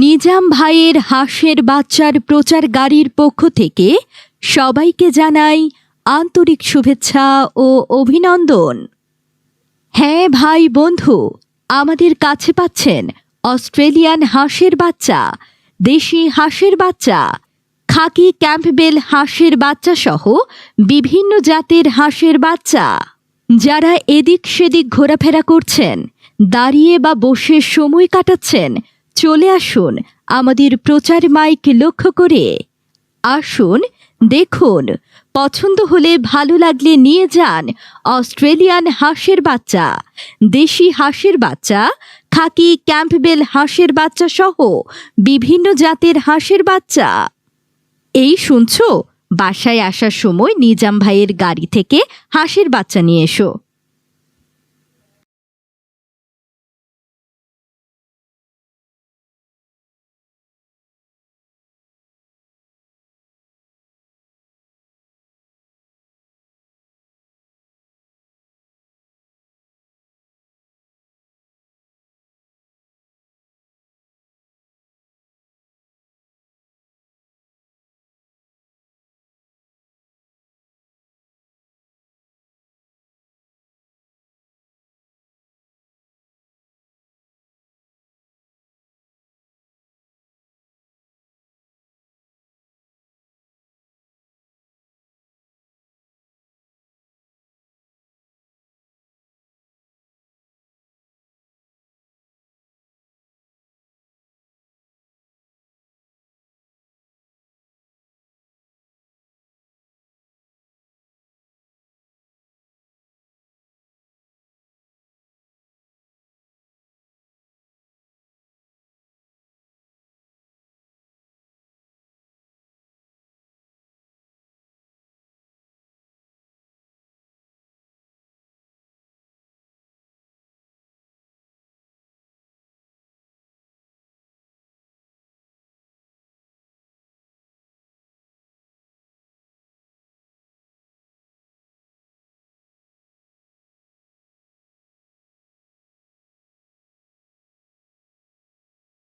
নিজাম ভাইয়ের হাঁসের বাচ্চার প্রচার গাড়ির পক্ষ থেকে সবাইকে জানাই আন্তরিক শুভেচ্ছা ও অভিনন্দন। হ্যাঁ ভাই বন্ধু, আমাদের কাছে পাচ্ছেন অস্ট্রেলিয়ান হাঁসের বাচ্চা, দেশি হাঁসের বাচ্চা, খাকি ক্যাম্পবেল হাঁসের বাচ্চা সহ বিভিন্ন জাতের হাঁসের বাচ্চা। যারা এদিক সেদিক ঘোরাফেরা করছেন, দাঁড়িয়ে বা বসে সময় কাটাচ্ছেন চলে আসুন আমাদের প্রচার মাইক লক্ষ্য করে। আসুন, দেখুন, পছন্দ হলে ভালো লাগলে নিয়ে যান অস্ট্রেলিয়ান হাঁসের বাচ্চা, দেশি হাঁসের বাচ্চা, খাকি ক্যাম্পবেল হাঁসের বাচ্চা সহ বিভিন্ন জাতের হাঁসের বাচ্চা। এই শুনছো? বাসায় আসার সময় নিজাম ভাইয়ের গাড়ি থেকে হাঁসের বাচ্চা নিয়ে এসো।